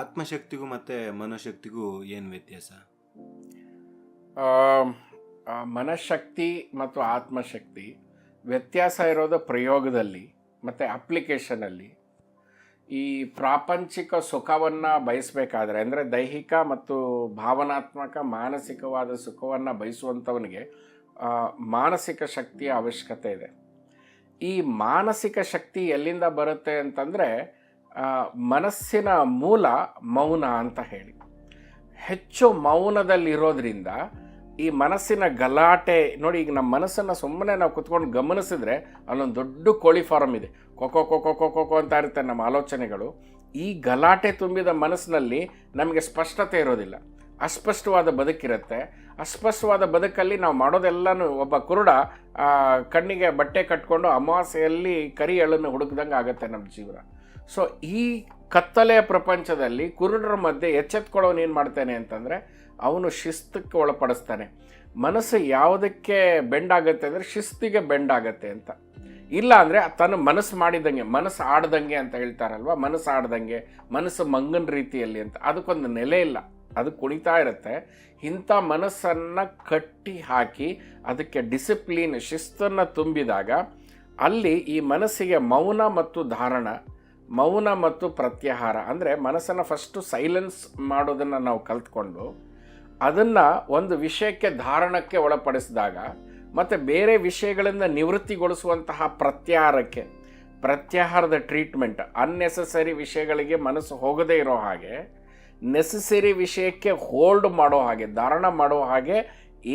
ಆತ್ಮಶಕ್ತಿಗೂ ಮತ್ತು ಮನೋಶಕ್ತಿಗೂ ಏನು ವ್ಯತ್ಯಾಸ? ಮನಃಶಕ್ತಿ ಮತ್ತು ಆತ್ಮಶಕ್ತಿ ವ್ಯತ್ಯಾಸ ಇರೋದು ಪ್ರಯೋಗದಲ್ಲಿ ಮತ್ತು ಅಪ್ಲಿಕೇಶನಲ್ಲಿ. ಈ ಪ್ರಾಪಂಚಿಕ ಸುಖವನ್ನು ಬಯಸಬೇಕಾದ್ರೆ, ಅಂದರೆ ದೈಹಿಕ ಮತ್ತು ಭಾವನಾತ್ಮಕ ಮಾನಸಿಕವಾದ ಸುಖವನ್ನು ಬಯಸುವಂಥವನಿಗೆ ಮಾನಸಿಕ ಶಕ್ತಿಯ ಅವಶ್ಯಕತೆ ಇದೆ. ಈ ಮಾನಸಿಕ ಶಕ್ತಿ ಎಲ್ಲಿಂದ ಬರುತ್ತೆ ಅಂತಂದರೆ ಮನಸ್ಸಿನ ಮೂಲ ಮೌನ ಅಂತ ಹೇಳಿ. ಹೆಚ್ಚು ಮೌನದಲ್ಲಿರೋದ್ರಿಂದ ಈ ಮನಸ್ಸಿನ ಗಲಾಟೆ, ನೋಡಿ ಈಗ ನಮ್ಮ ಮನಸ್ಸನ್ನು ಸುಮ್ಮನೆ ನಾವು ಕುತ್ಕೊಂಡು ಗಮನಿಸಿದ್ರೆ ಅಲ್ಲೊಂದು ದೊಡ್ಡ ಕೋಳಿ ಫಾರಮ್ ಇದೆ. ಕೊಕೋ ಕೊಕೋ ಕೊಕೋ ಕೊ ಅಂತ ಇರುತ್ತೆ ನಮ್ಮ ಆಲೋಚನೆಗಳು. ಈ ಗಲಾಟೆ ತುಂಬಿದ ಮನಸ್ಸಿನಲ್ಲಿ ನಮಗೆ ಸ್ಪಷ್ಟತೆ ಇರೋದಿಲ್ಲ. ಅಸ್ಪಷ್ಟವಾದ ಬದುಕಿರುತ್ತೆ. ಅಸ್ಪಷ್ಟವಾದ ಬದುಕಲ್ಲಿ ನಾವು ಮಾಡೋದೆಲ್ಲನೂ ಒಬ್ಬ ಕುರುಡ ಕಣ್ಣಿಗೆ ಬಟ್ಟೆ ಕಟ್ಕೊಂಡು ಅಮಾವಾಸ್ಯೆಯಲ್ಲಿ ಕರಿ ಎಳ್ಳನ್ನು ಹುಡುಕ್ದಂಗೆ ಆಗುತ್ತೆ ನಮ್ಮ ಜೀವನ. ಸೊ ಈ ಕತ್ತಲೆಯ ಪ್ರಪಂಚದಲ್ಲಿ ಕುರುಡರ ಮಧ್ಯೆ ಎಚ್ಚೆತ್ಕೊಳ್ಳೋನು ಏನು ಮಾಡ್ತಾನೆ ಅಂತಂದರೆ, ಅವನು ಶಿಸ್ತಕ್ಕೆ ಒಳಪಡಿಸ್ತಾನೆ. ಮನಸ್ಸು ಯಾವುದಕ್ಕೆ ಬೆಂಡ್ ಆಗುತ್ತೆ ಅಂದರೆ ಶಿಸ್ತಿಗೆ ಬೆಂಡ್ ಆಗುತ್ತೆ ಅಂತ. ಇಲ್ಲ ಅಂದರೆ ತನ್ನ ಮನಸ್ಸು ಮಾಡಿದಂಗೆ, ಮನಸ್ಸು ಆಡ್ದಂಗೆ ಅಂತ ಹೇಳ್ತಾರಲ್ವ? ಮನಸ್ಸು ಆಡ್ದಂಗೆ, ಮನಸ್ಸು ಮಂಗನ ರೀತಿಯಲ್ಲಿ ಅಂತ. ಅದಕ್ಕೊಂದು ನೆಲೆ ಇಲ್ಲ. ಅದು ಕುಣಿತಾ ಇರುತ್ತೆ. ಇಂಥ ಮನಸ್ಸನ್ನು ಕಟ್ಟಿ ಹಾಕಿ, ಅದಕ್ಕೆ ಡಿಸಿಪ್ಲಿನ್ ಶಿಸ್ತನ್ನು ತುಂಬಿದಾಗ, ಅಲ್ಲಿ ಈ ಮನಸ್ಸಿಗೆ ಮೌನ ಮತ್ತು ಧಾರಣ ಮೌನ ಮತ್ತು ಪ್ರತ್ಯಾಹಾರ. ಅಂದರೆ ಮನಸ್ಸನ್ನು ಫಸ್ಟು ಸೈಲೆನ್ಸ್ ಮಾಡೋದನ್ನು ನಾವು ಕಲ್ತ್ಕೊಂಡು, ಅದನ್ನು ಒಂದು ವಿಷಯಕ್ಕೆ ಧಾರಣಕ್ಕೆ ಒಳಪಡಿಸಿದಾಗ, ಮತ್ತು ಬೇರೆ ವಿಷಯಗಳಿಂದ ನಿವೃತ್ತಿಗೊಳಿಸುವಂತಹ ಪ್ರತ್ಯಾಹಾರಕ್ಕೆ, ಪ್ರತ್ಯಾಹಾರದ ಟ್ರೀಟ್ಮೆಂಟ್ ಅನ್ನೆಸೆಸರಿ ವಿಷಯಗಳಿಗೆ ಮನಸ್ಸು ಹೋಗದೇ ಇರೋ ಹಾಗೆ ನೆಸೆಸರಿ ವಿಷಯಕ್ಕೆ ಹೋಲ್ಡ್ ಮಾಡೋ ಹಾಗೆ, ಧಾರಣ ಮಾಡೋ ಹಾಗೆ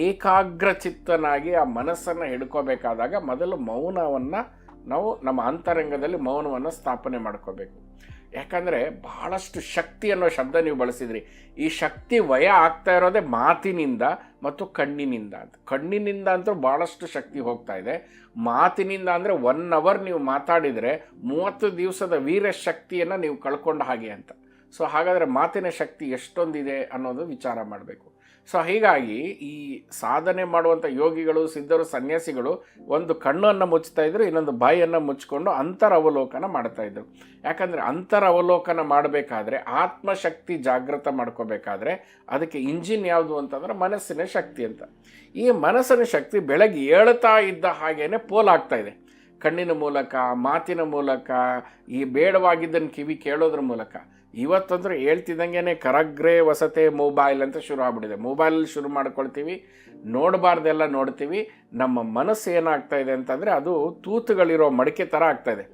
ಏಕಾಗ್ರ ಚಿತ್ತನಾಗಿ ಆ ಮನಸ್ಸನ್ನು ಹಿಡ್ಕೋಬೇಕಾದಾಗ ಮೊದಲು ಮೌನವನ್ನು ನಾವು ನಮ್ಮ ಅಂತರಂಗದಲ್ಲಿ ಮೌನವನ್ನು ಸ್ಥಾಪನೆ ಮಾಡ್ಕೋಬೇಕು. ಯಾಕಂದರೆ ಬಹಳಷ್ಟು ಶಕ್ತಿ ಅನ್ನೋ ಶಬ್ದ ನೀವು ಬಳಸಿದ್ರಿ. ಈ ಶಕ್ತಿ ವಯ ಆಗ್ತಾ ಇರೋದೇ ಮಾತಿನಿಂದ ಮತ್ತು ಕಣ್ಣಿನಿಂದ ಅಂತ. ಕಣ್ಣಿನಿಂದ ಅಂತೂ ಭಾಳಷ್ಟು ಶಕ್ತಿ ಹೋಗ್ತಾ ಇದೆ. ಮಾತಿನಿಂದ ಅಂದರೆ ಒನ್ ಅವರ್ ನೀವು ಮಾತಾಡಿದರೆ ಮೂವತ್ತು ದಿವಸದ ವೀರ ಶಕ್ತಿಯನ್ನು ನೀವು ಕಳ್ಕೊಂಡ ಹಾಗೆ ಅಂತ. ಸೊ ಹಾಗಾದರೆ ಮಾತಿನ ಶಕ್ತಿ ಎಷ್ಟೊಂದಿದೆ ಅನ್ನೋದು ವಿಚಾರ ಮಾಡಬೇಕು. ಸೊ ಹೀಗಾಗಿ ಈ ಸಾಧನೆ ಮಾಡುವಂಥ ಯೋಗಿಗಳು, ಸಿದ್ಧರು, ಸನ್ಯಾಸಿಗಳು ಒಂದು ಕಣ್ಣನ್ನು ಮುಚ್ತಾ ಇದ್ರು, ಇನ್ನೊಂದು ಬಾಯಿಯನ್ನು ಮುಚ್ಚಿಕೊಂಡು ಅಂತರ ಅವಲೋಕನ ಮಾಡ್ತಾ ಇದ್ರು. ಯಾಕಂದರೆ ಅಂತರ ಅವಲೋಕನ ಮಾಡಬೇಕಾದ್ರೆ ಆತ್ಮಶಕ್ತಿ ಜಾಗೃತ ಮಾಡ್ಕೋಬೇಕಾದ್ರೆ ಅದಕ್ಕೆ ಇಂಜಿನ್ ಯಾವುದು ಅಂತಂದ್ರೆ ಮನಸ್ಸಿನ ಶಕ್ತಿ ಅಂತ. ಈ ಮನಸ್ಸಿನ ಶಕ್ತಿ ಬೆಳಗ್ಗೆ ಏಳ್ತಾ ಇದ್ದ ಹಾಗೇನೆ ಪೋಲಾಗ್ತಾ ಇದೆ. ಕಣ್ಣಿನ ಮೂಲಕ, ಮಾತಿನ ಮೂಲಕ, ಈ ಬೇಡವಾಗಿದ್ದನ್ನು ಕಿವಿ ಕೇಳೋದ್ರ ಮೂಲಕ. ಇವತ್ತಂದ್ರೆ ಹೇಳ್ತಿದ್ದಂಗೆ ಕರಗ್ರೆ ವಸತೆ ಮೊಬೈಲ್ ಅಂತ ಶುರು ಆಗ್ಬಿಟ್ಟಿದೆ. ಮೊಬೈಲ್ ಶುರು ಮಾಡ್ಕೊಳ್ತೀವಿ, ನೋಡಬಾರ್ದೆಲ್ಲ ನೋಡ್ತೀವಿ. ನಮ್ಮ ಮನಸ್ಸು ಏನಾಗ್ತಾ ಇದೆ ಅಂತಂದರೆ ಅದು ತೂತುಗಳಿರೋ ಮಡಿಕೆ ಥರ ಇದೆ.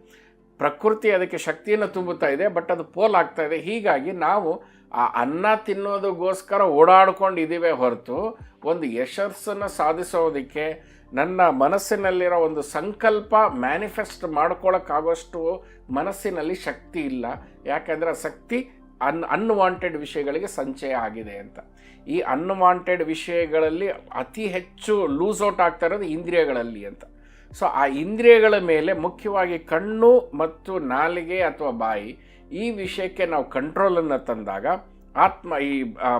ಪ್ರಕೃತಿ ಅದಕ್ಕೆ ಶಕ್ತಿಯನ್ನು ತುಂಬುತ್ತಾ ಇದೆ, ಬಟ್ ಅದು ಪೋಲ್ ಆಗ್ತಾ ಇದೆ. ಹೀಗಾಗಿ ನಾವು ಆ ಅನ್ನ ತಿನ್ನೋದಕ್ಕೋಸ್ಕರ ಓಡಾಡ್ಕೊಂಡು ಇದ್ದೀವಿ ಹೊರತು, ಒಂದು ಯಶಸ್ಸನ್ನು ಸಾಧಿಸೋದಕ್ಕೆ ನನ್ನ ಮನಸ್ಸಿನಲ್ಲಿರೋ ಒಂದು ಸಂಕಲ್ಪ ಮ್ಯಾನಿಫೆಸ್ಟ್ ಮಾಡ್ಕೊಳ್ಳೋಕ್ಕಾಗೋಷ್ಟು ಮನಸ್ಸಿನಲ್ಲಿ ಶಕ್ತಿ ಇಲ್ಲ. ಯಾಕೆಂದರೆ ಶಕ್ತಿ ಅನ್ ಅನ್ವಾಂಟೆಡ್ ವಿಷಯಗಳಿಗೆ ಸಂಚಯ ಆಗಿದೆ ಅಂತ. ಈ ಅನ್ವಾಂಟೆಡ್ ವಿಷಯಗಳಲ್ಲಿ ಅತಿ ಹೆಚ್ಚು ಲೂಸ್ ಔಟ್ ಆಗ್ತಾ ಇರೋದು ಇಂದ್ರಿಯಗಳಲ್ಲಿ ಅಂತ. ಸೊ ಆ ಇಂದ್ರಿಯಗಳ ಮೇಲೆ ಮುಖ್ಯವಾಗಿ ಕಣ್ಣು ಮತ್ತು ನಾಲಿಗೆ ಅಥವಾ ಬಾಯಿ ಈ ವಿಷಯಕ್ಕೆ ನಾವು ಕಂಟ್ರೋಲನ್ನು ತಂದಾಗ ಆತ್ಮ ಈ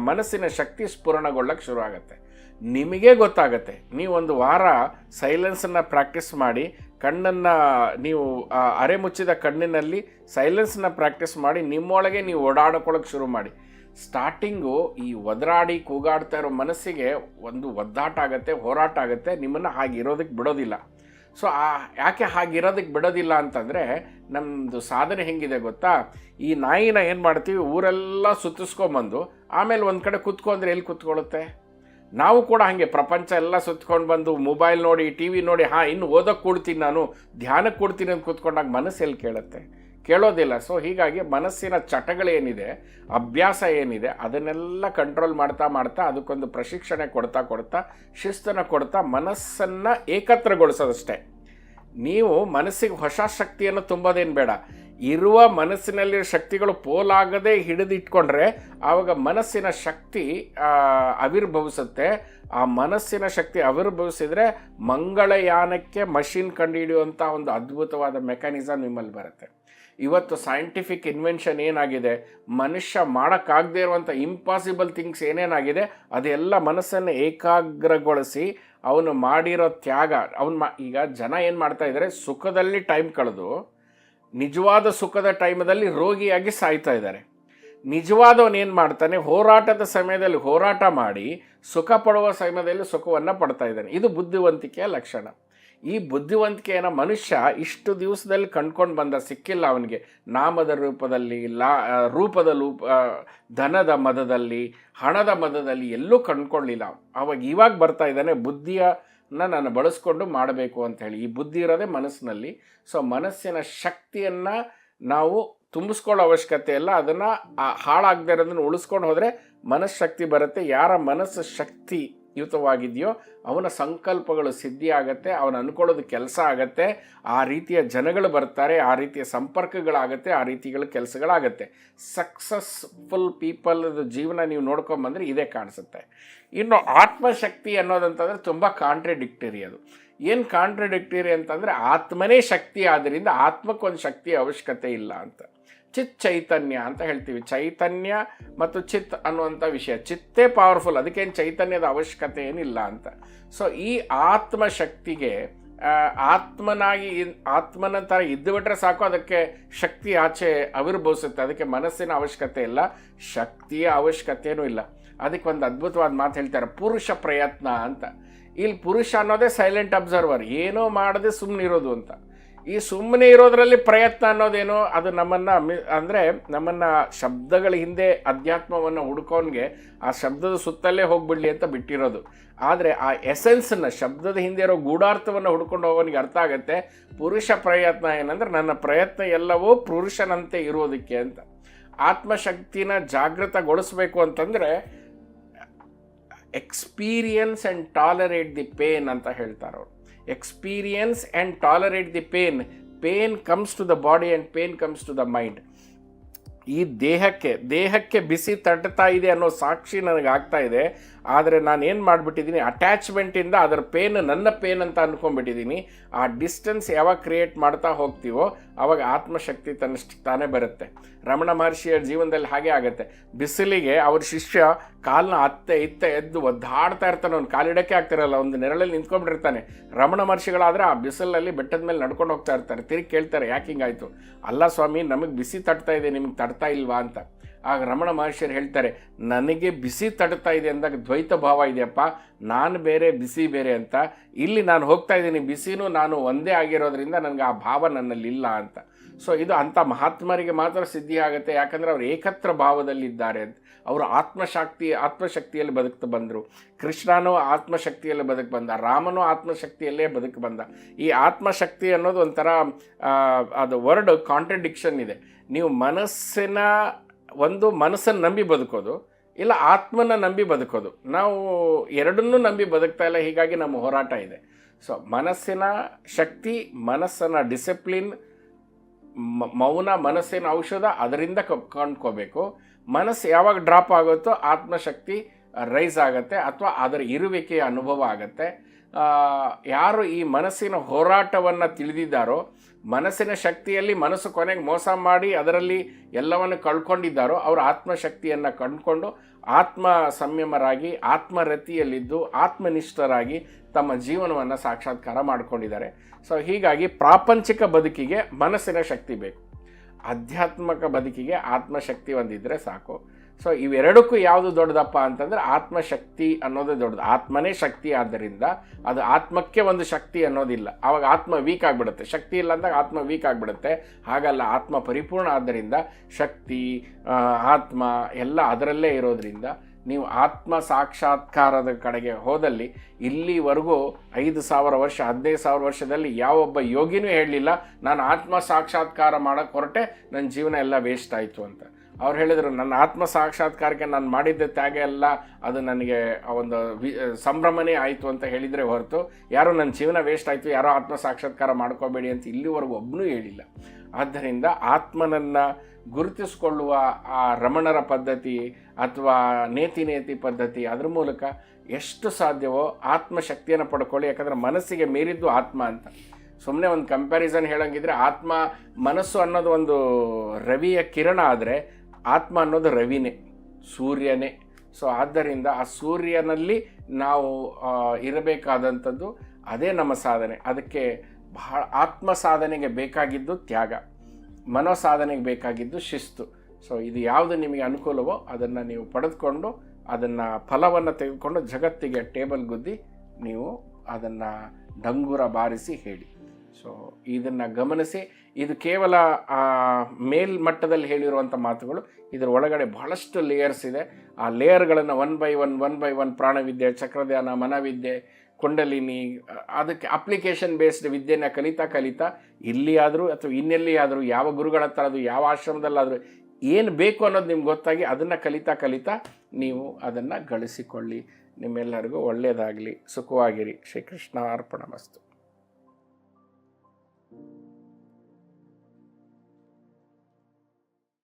ಮನಸ್ಸಿನ ಶಕ್ತಿ ಸ್ಫುರಣಗೊಳ್ಳಕ್ಕೆ ಶುರು ಆಗುತ್ತೆ ನಿಮಗೆ ಗೊತ್ತಾಗತ್ತೆ. ನೀವೊಂದು ವಾರ ಸೈಲೆನ್ಸನ್ನು ಪ್ರಾಕ್ಟೀಸ್ ಮಾಡಿ, ಕಣ್ಣನ್ನು ನೀವು ಅರೆ ಮುಚ್ಚಿದ ಕಣ್ಣಿನಲ್ಲಿ ಸೈಲೆನ್ಸನ್ನ ಪ್ರಾಕ್ಟೀಸ್ ಮಾಡಿ, ನಿಮ್ಮೊಳಗೆ ನೀವು ಓಡಾಡ್ಕೊಳ್ಳೋಕೆ ಶುರು ಮಾಡಿ. ಸ್ಟಾರ್ಟಿಂಗು ಈ ಒದರಾಡಿ, ಕೂಗಾಡ್ತಾ ಇರೋ ಮನಸ್ಸಿಗೆ ಒಂದು ಒದ್ದಾಟ ಆಗುತ್ತೆ, ಹೋರಾಟ ಆಗುತ್ತೆ, ನಿಮ್ಮನ್ನು ಹಾಗಿರೋದಕ್ಕೆ ಬಿಡೋದಿಲ್ಲ. ಸೊ ಆ ಯಾಕೆ ಹಾಗಿರೋದಕ್ಕೆ ಬಿಡೋದಿಲ್ಲ ಅಂತಂದರೆ ನಮ್ಮದು ಸಾಧನೆ ಹೆಂಗಿದೆ ಗೊತ್ತಾ? ಈ ನಾಯಿನ ಏನು ಮಾಡ್ತೀವಿ? ಊರೆಲ್ಲ ಸುತ್ತಿಸ್ಕೊಂಬಂದು ಆಮೇಲೆ ಒಂದು ಕಡೆ ಕೂತ್ಕೊಂಡ್ರೆ ಎಲ್ಲಿ ಕುತ್ಕೊಳ್ಳುತ್ತೆ? ನಾವು ಕೂಡ ಹಾಗೆ ಪ್ರಪಂಚ ಎಲ್ಲ ಸುತ್ಕೊಂಡು ಬಂದು ಮೊಬೈಲ್ ನೋಡಿ ಟಿ ವಿ ನೋಡಿ, ಹಾಂ, ಇನ್ನು ಓದೋಕ್ಕೆ ಕೊಡ್ತೀನಿ ನಾನು ಧ್ಯಾನಕ್ಕೆ ಕೊಡ್ತೀನಿ ಅಂತ ಕೂತ್ಕೊಂಡಾಗ ಮನಸ್ಸು ಎಲ್ಲಿ ಕೇಳುತ್ತೆ? ಕೇಳೋದಿಲ್ಲ. ಸೊ ಹೀಗಾಗಿ ಮನಸ್ಸಿನ ಚಟಗಳೇನಿದೆ ಅಭ್ಯಾಸ ಏನಿದೆ, ಅದನ್ನೆಲ್ಲ ಕಂಟ್ರೋಲ್ ಮಾಡ್ತಾ ಮಾಡ್ತಾ ಅದಕ್ಕೊಂದು ಪ್ರಶಿಕ್ಷಣೆ ಕೊಡ್ತಾ ಕೊಡ್ತಾ, ಶಿಸ್ತನ್ನು ಕೊಡ್ತಾ ಮನಸ್ಸನ್ನು ಏಕತ್ರಗೊಳಿಸೋದಷ್ಟೇ ನೀವು ಮನಸ್ಸಿಗೆ ಹೊಸ ಶಕ್ತಿಯನ್ನು ತುಂಬೋದೇನು ಬೇಡ. ಇರುವ ಮನಸ್ಸಿನಲ್ಲಿ ಶಕ್ತಿಗಳು ಪೋಲಾಗದೆ ಹಿಡಿದಿಟ್ಕೊಂಡ್ರೆ ಆವಾಗ ಮನಸ್ಸಿನ ಶಕ್ತಿ ಆವಿರ್ಭವಿಸುತ್ತೆ ಆ ಮನಸ್ಸಿನ ಶಕ್ತಿ ಆವಿರ್ಭವಿಸಿದ್ರೆ ಮಂಗಳಯಾನಕ್ಕೆ ಮಷಿನ್ ಕಂಡುಹಿಡಿಯುವಂಥ ಒಂದು ಅದ್ಭುತವಾದ ಮೆಕ್ಯಾನಿಸಮ್ ನಿಮ್ಮಲ್ಲಿ ಬರುತ್ತೆ. ಇವತ್ತು ಸೈಂಟಿಫಿಕ್ ಇನ್ವೆನ್ಷನ್ ಏನಾಗಿದೆ? ಮನುಷ್ಯ ಮಾಡೋಕ್ಕಾಗದೇ ಇರುವಂಥ ಇಂಪಾಸಿಬಲ್ ಥಿಂಗ್ಸ್ ಏನೇನಾಗಿದೆ? ಅದೆಲ್ಲ ಮನಸ್ಸನ್ನು ಏಕಾಗ್ರಗೊಳಿಸಿ ಅವನು ಮಾಡಿರೋ ತ್ಯಾಗ, ಅವನು ಮಾ ಈಗ ಜನ ಏನು ಮಾಡ್ತಾ ಇದ್ದಾರೆ ಸುಖದಲ್ಲಿ ಟೈಮ್ ಕಳೆದು, ನಿಜವಾದ ಸುಖದ ಟೈಮಲ್ಲಿ ರೋಗಿಯಾಗಿ ಸಾಯ್ತಾ ಇದ್ದಾರೆ ನಿಜವಾದವನು ಏನು ಮಾಡ್ತಾನೆ? ಹೋರಾಟದ ಸಮಯದಲ್ಲಿ ಹೋರಾಟ ಮಾಡಿ, ಸುಖ ಪಡುವ ಸಮಯದಲ್ಲಿ ಸುಖವನ್ನು ಪಡ್ತಾ ಇದ್ದಾನೆ. ಇದು ಬುದ್ಧಿವಂತಿಕೆಯ ಲಕ್ಷಣ. ಈ ಬುದ್ಧಿವಂತಿಕೆಯನ್ನು ಮನುಷ್ಯ ಇಷ್ಟು ದಿವಸದಲ್ಲಿ ಕಂಡ್ಕೊಂಡು ಬಂದ ಸಿಕ್ಕಿಲ್ಲ ಅವನಿಗೆ. ನಾಮದ ರೂಪದಲ್ಲಿ, ಲಾ ರೂಪದ ರೂಪ ಧನದ ಮದದಲ್ಲಿ, ಹಣದ ಮದದಲ್ಲಿ ಎಲ್ಲೂ ಕಂಡ್ಕೊಳ್ಳಿಲ್ಲ ಅವಾಗ ಇವಾಗ ಬರ್ತಾ ಇದ್ದಾನೆ, ಬುದ್ಧಿಯನ್ನ ನಾನು ಬಳಸ್ಕೊಂಡು ಮಾಡಬೇಕು ಅಂತ ಹೇಳಿ. ಈ ಬುದ್ಧಿ ಇರೋದೇ ಮನಸ್ಸಿನಲ್ಲಿ. ಸೊ ಮನಸ್ಸಿನ ಶಕ್ತಿಯನ್ನು ನಾವು ತುಂಬಿಸ್ಕೊಳ್ಳೋ ಅವಶ್ಯಕತೆ ಇಲ್ಲ. ಅದನ್ನು ಹಾಳಾಗದೇ ಇರೋದನ್ನು ಉಳಿಸ್ಕೊಂಡು ಹೋದರೆ ಮನಸ್ಶಕ್ತಿ ಬರುತ್ತೆ. ಯಾರ ಮನಸ್ಸು ಶಕ್ತಿ ಯುತವಾಗಿದೆಯೋ ಅವನ ಸಂಕಲ್ಪಗಳು ಸಿದ್ಧಿ ಆಗತ್ತೆ ಅವನು ಅನ್ಕೊಳ್ಳೋದು ಕೆಲಸ ಆಗತ್ತೆ, ಆ ರೀತಿಯ ಜನಗಳು ಬರ್ತಾರೆ, ಆ ರೀತಿಯ ಸಂಪರ್ಕಗಳಾಗತ್ತೆ, ಆ ರೀತಿಗಳ ಕೆಲಸಗಳಾಗತ್ತೆ. ಸಕ್ಸಸ್ಫುಲ್ ಪೀಪಲ್ ಜೀವನ ನೀವು ನೋಡ್ಕೊಂಬಂದ್ರೆ ಇದೇ ಕಾಣಿಸುತ್ತೆ. ಇನ್ನು ಆತ್ಮಶಕ್ತಿ ಅನ್ನೋದಂತಂದರೆ ತುಂಬ ಕಾಂಟ್ರಡಿಕ್ಟರಿ ಅದು. ಏನು ಕಾಂಟ್ರಡಿಕ್ಟರಿ ಅಂತಂದರೆ ಆತ್ಮನೇ ಶಕ್ತಿ ಆದ್ದರಿಂದ ಆತ್ಮಕ್ಕೊಂದು ಶಕ್ತಿಯ ಅವಶ್ಯಕತೆ ಇಲ್ಲ ಅಂತ. ಚಿತ್ ಚೈತನ್ಯ ಅಂತ ಹೇಳ್ತೀವಿ. ಚೈತನ್ಯ ಮತ್ತು ಚಿತ್ ಅನ್ನುವಂಥ ವಿಷಯ. ಚಿತ್ತೇ ಪವರ್ಫುಲ್ ಅದಕ್ಕೇನು ಚೈತನ್ಯದ ಅವಶ್ಯಕತೆ ಏನಿಲ್ಲ ಅಂತ. ಸೊ ಈ ಆತ್ಮ ಶಕ್ತಿಗೆ ಆತ್ಮನಾಗಿ ಆತ್ಮನ ಥರ ಇದ್ದು ಬಿಟ್ರೆ ಸಾಕು, ಅದಕ್ಕೆ ಶಕ್ತಿ ಆಚೆ ಆವಿರ್ಭವಿಸುತ್ತೆ ಅದಕ್ಕೆ ಮನಸ್ಸಿನ ಅವಶ್ಯಕತೆ ಇಲ್ಲ, ಶಕ್ತಿಯ ಅವಶ್ಯಕತೆಯೂ ಇಲ್ಲ. ಅದಕ್ಕೆ ಒಂದು ಅದ್ಭುತವಾದ ಮಾತು ಹೇಳ್ತಾರೆ. ಪುರುಷ ಪ್ರಯತ್ನ ಅಂತ. ಇಲ್ಲಿ ಪುರುಷ ಅನ್ನೋದೇ ಸೈಲೆಂಟ್ ಅಬ್ಸರ್ವರ್ ಏನೋ ಮಾಡದೆ ಸುಮ್ಮನೆ ಇರೋದು ಅಂತ. ಈ ಸುಮ್ಮನೆ ಇರೋದ್ರಲ್ಲಿ ಪ್ರಯತ್ನ ಅನ್ನೋದೇನೋ, ಅದು ನಮ್ಮನ್ನು ಮಿ, ಅಂದರೆ ನಮ್ಮನ್ನು ಶಬ್ದಗಳ ಹಿಂದೆ ಅಧ್ಯಾತ್ಮವನ್ನು ಹುಡ್ಕೋನ್ಗೆ ಆ ಶಬ್ದದ ಸುತ್ತಲ್ಲೇ ಹೋಗ್ಬಿಡ್ಲಿ ಅಂತ ಬಿಟ್ಟಿರೋದು. ಆದರೆ ಆ ಎಸೆನ್ಸನ್ನು ಶಬ್ದದ ಹಿಂದೆ ಇರೋ ಗೂಢಾರ್ಥವನ್ನು ಹುಡ್ಕೊಂಡು ಹೋಗೋನಿಗೆ ಅರ್ಥ ಆಗುತ್ತೆ, ಪುರುಷ ಪ್ರಯತ್ನ ಏನಂದ್ರೆ ನನ್ನ ಪ್ರಯತ್ನ ಎಲ್ಲವೂ ಪುರುಷನಂತೆ ಇರೋದಕ್ಕೆ ಅಂತ. ಆತ್ಮಶಕ್ತಿನ ಜಾಗೃತಗೊಳಿಸ್ಬೇಕು ಅಂತಂದರೆ experience and tolerate the pain ಅಂತ ಹೇಳ್ತಾರೆ ಅವರು. Experience and tolerate the pain pain comes to the body and pain comes to the mind. ಈ ದೇಹಕ್ಕೆ ದೇಹಕ್ಕೆ ಬಿಸಿ ತಟ್ಟುತ್ತಾ ಇದೆ ಅನ್ನೋ ಸಾಕ್ಷಿ ನನಗೆ ಆಗ್ತಾ ಇದೆ. ಆದರೆ ನಾನು ಏನು ಮಾಡಿಬಿಟ್ಟಿದ್ದೀನಿ ಅಟ್ಯಾಚ್ಮೆಂಟಿಂದ ಅದರ ಪೇನ್ ನನ್ನ ಪೇನ್ ಅಂತ ಅಂದ್ಕೊಂಡ್ಬಿಟ್ಟಿದ್ದೀನಿ ಆ ಡಿಸ್ಟೆನ್ಸ್ ಯಾವಾಗ ಕ್ರಿಯೇಟ್ ಮಾಡ್ತಾ ಹೋಗ್ತೀವೋ ಆವಾಗ ಆತ್ಮಶಕ್ತಿ ತನ್ನಷ್ಟು ತಾನೇ ಬರುತ್ತೆ. ರಮಣ ಮಹರ್ಷಿಯ ಜೀವನದಲ್ಲಿ ಹಾಗೆ ಆಗುತ್ತೆ. ಬಿಸಿಲಿಗೆ ಅವ್ರ ಶಿಷ್ಯ ಕಾಲನ್ನ ಅತ್ತೆ ಇತ್ತ ಎದ್ದು ಒದ್ದಾಡ್ತಾ ಇರ್ತಾನೆ, ಅವ್ನು ಕಾಲಿಡಕ್ಕೆ ಆಗ್ತಿರಲ್ಲ, ಒಂದು ನೆರಳಲ್ಲಿ ನಿಂತ್ಕೊಂಡ್ಬಿಟ್ಟಿರ್ತಾನೆ. ರಮಣ ಮಹರ್ಷಿಗಳಾದರೆ ಆ ಬಿಸಿಲಲ್ಲಿ ಬೆಟ್ಟದ ಮೇಲೆ ನಡ್ಕೊಂಡು ಹೋಗ್ತಾ ಇರ್ತಾರೆ. ತಿರುಗಿ ಕೇಳ್ತಾರೆ, ಯಾಕೆ ಹಿಂಗಾಯಿತು? ಅಲ್ಲ ಸ್ವಾಮಿ, ನಮಗೆ ಬಿಸಿ ತಟ್ತಾ ಇದೆ, ನಿಮ್ಗೆ ತಡ್ತಾ ಇಲ್ವಾ ಅಂತ. ಆಗ ರಮಣ ಮಹರ್ಷಿಯರು ಹೇಳ್ತಾರೆ, ನನಗೆ ಬಿಸಿ ತಡ್ತಾ ಇದೆ ಅಂದಾಗ ದ್ವೈತ ಭಾವ ಇದೆಯಪ್ಪ, ನಾನು ಬೇರೆ, ಬಿಸಿ ಬೇರೆ ಅಂತ. ಇಲ್ಲಿ ನಾನು ಹೋಗ್ತಾ ಇದ್ದೀನಿ, ಬಿಸಿನೂ ನಾನು ಒಂದೇ ಆಗಿರೋದ್ರಿಂದ ನನಗೆ ಆ ಭಾವ ನನ್ನಲ್ಲಿಲ್ಲ ಅಂತ. ಸೊ ಇದು ಅಂಥ ಮಹಾತ್ಮರಿಗೆ ಮಾತ್ರ ಸಿದ್ಧಿ ಆಗುತ್ತೆ ಯಾಕಂದರೆ ಅವರು ಏಕತ್ರ ಭಾವದಲ್ಲಿದ್ದಾರೆ ಅಂತ. ಅವರು ಆತ್ಮಶಕ್ತಿ, ಆತ್ಮಶಕ್ತಿಯಲ್ಲಿ ಬದುಕ್ತಾ ಬಂದರು. ಕೃಷ್ಣನೂ ಆತ್ಮಶಕ್ತಿಯಲ್ಲಿ ಬದುಕು ಬಂದ, ರಾಮನೂ ಆತ್ಮಶಕ್ತಿಯಲ್ಲೇ ಬದುಕು ಬಂದ. ಈ ಆತ್ಮಶಕ್ತಿ ಅನ್ನೋದು ಒಂಥರ ಅದು ವರ್ಡ್ ಕಾಂಟ್ರಡಿಕ್ಷನ್ ಇದೆ. ನೀವು ಮನಸ್ಸಿನ ಒಂದು ಮನಸ್ಸನ್ನು ನಂಬಿ ಬದುಕೋದು, ಇಲ್ಲ ಆತ್ಮನ ನಂಬಿ ಬದುಕೋದು. ನಾವು ಎರಡನ್ನೂ ನಂಬಿ ಬದುಕ್ತಾ ಇಲ್ಲ, ಹೀಗಾಗಿ ನಮ್ಮ ಹೋರಾಟ ಇದೆ. ಸೊ ಮನಸ್ಸಿನ ಶಕ್ತಿ, ಮನಸ್ಸನ್ನು ಡಿಸಿಪ್ಲಿನ್ ಮೌನ, ಮನಸ್ಸಿನ ಔಷಧ ಅದರಿಂದ ಕೊಂಡ್ಕೋಬೇಕು. ಮನಸ್ಸು ಯಾವಾಗ ಡ್ರಾಪ್ ಆಗುತ್ತೋ ಆತ್ಮಶಕ್ತಿ ರೈಸ್ ಆಗುತ್ತೆ ಅಥವಾ ಅದರ ಇರುವಿಕೆಯ ಅನುಭವ ಆಗುತ್ತೆ. ಯಾರು ಈ ಮನಸ್ಸಿನ ಹೋರಾಟವನ್ನು ತಿಳಿದಿದ್ದಾರೋ, ಮನಸ್ಸಿನ ಶಕ್ತಿಯಲ್ಲಿ ಮನಸ್ಸು ಕೊನೆಗೆ ಮೋಸ ಮಾಡಿ ಅದರಲ್ಲಿ ಎಲ್ಲವನ್ನು ಕಳ್ಕೊಂಡಿದ್ದಾರೋ, ಅವರು ಆತ್ಮಶಕ್ತಿಯನ್ನು ಕಂಡುಕೊಂಡು ಆತ್ಮ ಸಂಯಮರಾಗಿ ಆತ್ಮರತಿಯಲ್ಲಿದ್ದು ಆತ್ಮನಿಷ್ಠರಾಗಿ ತಮ್ಮ ಜೀವನವನ್ನು ಸಾಕ್ಷಾತ್ಕಾರ ಮಾಡಿಕೊಂಡಿದ್ದಾರೆ. ಸೊ ಹೀಗಾಗಿ ಪ್ರಾಪಂಚಿಕ ಬದುಕಿಗೆ ಮನಸ್ಸಿನ ಶಕ್ತಿ ಬೇಕು. ಆಧ್ಯಾತ್ಮಕ ಬದುಕಿಗೆ ಆತ್ಮಶಕ್ತಿ ಒಂದಿದ್ರೆ ಸಾಕು. ಸೊ ಇವೆರಡಕ್ಕೂ ಯಾವುದು ದೊಡ್ಡದಪ್ಪ ಅಂತಂದರೆ ಆತ್ಮಶಕ್ತಿ ಅನ್ನೋದೇ ದೊಡ್ಡದು. ಆತ್ಮನೇ ಶಕ್ತಿ ಆದ್ದರಿಂದ ಅದು ಆತ್ಮಕ್ಕೆ ಒಂದು ಶಕ್ತಿ ಅನ್ನೋದಿಲ್ಲ. ಆವಾಗ ಆತ್ಮ ವೀಕ್ ಆಗಿಬಿಡುತ್ತೆ. ಶಕ್ತಿ ಇಲ್ಲ ಅಂದಾಗ ಆತ್ಮ ವೀಕ್ ಆಗಿಬಿಡುತ್ತೆ. ಹಾಗಲ್ಲ, ಆತ್ಮ ಪರಿಪೂರ್ಣ ಆದ್ದರಿಂದ ಶಕ್ತಿ ಆತ್ಮ ಎಲ್ಲ ಅದರಲ್ಲೇ ಇರೋದ್ರಿಂದ ನೀವು ಆತ್ಮ ಸಾಕ್ಷಾತ್ಕಾರದ ಕಡೆಗೆ ಹೋದಲ್ಲಿ ಇಲ್ಲಿವರೆಗೂ ಐದು ಸಾವಿರ ವರ್ಷ, ಹದಿನೈದು ಸಾವಿರ ವರ್ಷದಲ್ಲಿ ಯಾವೊಬ್ಬ ಯೋಗಿನೂ ಹೇಳಲಿಲ್ಲ, ನಾನು ಆತ್ಮ ಸಾಕ್ಷಾತ್ಕಾರ ಮಾಡೋಕ್ಕೆ ಹೊರಟೆ ನನ್ನ ಜೀವನ ಎಲ್ಲ ವೇಸ್ಟ್ ಆಯಿತು ಅಂತ. ಅವ್ರು ಹೇಳಿದರು, ನನ್ನ ಆತ್ಮ ಸಾಕ್ಷಾತ್ಕಾರಕ್ಕೆ ನಾನು ಮಾಡಿದ್ದ ತ್ಯಾಗ ಎಲ್ಲ, ಅದು ನನಗೆ ಒಂದು ವಿ ಸಂಭ್ರಮನೇ ಆಯಿತು ಅಂತ ಹೇಳಿದರೆ ಹೊರತು, ಯಾರೋ ನನ್ನ ಜೀವನ ವೇಸ್ಟ್ ಆಯಿತು, ಯಾರೋ ಆತ್ಮ ಸಾಕ್ಷಾತ್ಕಾರ ಮಾಡ್ಕೋಬೇಡಿ ಅಂತ ಇಲ್ಲಿವರೆಗೂ ಒಬ್ಬನೂ ಹೇಳಿಲ್ಲ. ಆದ್ದರಿಂದ ಆತ್ಮನನ್ನು ಗುರುತಿಸ್ಕೊಳ್ಳುವ ಆ ರಮಣರ ಪದ್ಧತಿ ಅಥವಾ ನೇತಿ ನೇತಿ ಪದ್ಧತಿ ಅದ್ರ ಮೂಲಕ ಎಷ್ಟು ಸಾಧ್ಯವೋ ಆತ್ಮಶಕ್ತಿಯನ್ನು ಪಡ್ಕೊಳ್ಳಿ, ಯಾಕಂದರೆ ಮನಸ್ಸಿಗೆ ಮೀರಿದ್ದು ಆತ್ಮ ಅಂತ. ಸುಮ್ಮನೆ ಒಂದು ಕಂಪ್ಯಾರಿಸನ್ ಹೇಳೋಂಗಿದ್ರೆ, ಆತ್ಮ ಮನಸ್ಸು ಅನ್ನೋದು ಒಂದು ರವಿಯ ಕಿರಣ ಆದರೆ ಆತ್ಮ ಅನ್ನೋದು ರವಿನೇ, ಸೂರ್ಯನೇ. ಸೊ ಆದ್ದರಿಂದ ಆ ಸೂರ್ಯನಲ್ಲಿ ನಾವು ಇರಬೇಕಾದಂಥದ್ದು ಅದೇ ನಮ್ಮ ಸಾಧನೆ. ಅದಕ್ಕೆ ಬಹಳ ಆತ್ಮ ಸಾಧನೆಗೆ ಬೇಕಾಗಿದ್ದು ತ್ಯಾಗ, ಮನೋ ಸಾಧನೆಗೆ ಬೇಕಾಗಿದ್ದು ಶಿಸ್ತು. ಸೊ ಇದು ಯಾವುದು ನಿಮಗೆ ಅನುಕೂಲವೋ ಅದನ್ನು ನೀವು ಪಡೆದುಕೊಂಡು ಅದನ್ನು ಫಲವನ್ನು ತೆಗೆದುಕೊಂಡು ಜಗತ್ತಿಗೆ ಟೇಬಲ್ ಗುದ್ದಿ ನೀವು ಅದನ್ನು ಡಂಗುರ ಬಾರಿಸಿ ಹೇಳಿ. ಸೊ ಇದನ್ನು ಗಮನಿಸಿ ಇದು ಕೇವಲ ಆ, ಮೇಲ್ಮಟ್ಟದಲ್ಲಿ ಹೇಳಿರುವಂಥ ಮಾತುಗಳು ಇದರ ಒಳಗಡೆ ಬಹಳಷ್ಟು ಲೇಯರ್ಸ್ ಇದೆ. ಆ ಲೇಯರ್ಗಳನ್ನು one by one one by one ಪ್ರಾಣವಿದ್ಯೆ ಚಕ್ರಧ್ಯಾನ ಮನವಿದ್ಯೆ ಕುಂಡಲಿನಿ ಅದಕ್ಕೆ ಅಪ್ಲಿಕೇಶನ್ ಬೇಸ್ಡ್ ವಿದ್ಯೆನ ಕಲಿತಾ ಕಲಿತಾ ಇಲ್ಲಿ ಆದರೂ ಅಥವಾ ಇನ್ನೆಲ್ಲಿ ಆದರೂ ಯಾವ ಗುರುಗಳ ಹತ್ರ ಅದು ಯಾವ ಆಶ್ರಮದಲ್ಲಾದರೂ ಏನು ಬೇಕು ಅನ್ನೋದು ನಿಮ್ಗೆ ಗೊತ್ತಾಗಿ ಅದನ್ನು ಕಲಿತಾ ಕಲಿತಾ ನೀವು ಅದನ್ನು ಗಳಿಸಿಕೊಳ್ಳಿ. ನಿಮ್ಮೆಲ್ಲರಿಗೂ ಒಳ್ಳೆಯದಾಗಲಿ ಸುಖವಾಗಿರಿ. ಶ್ರೀಕೃಷ್ಣ ಅರ್ಪಣ ಮಸ್ತು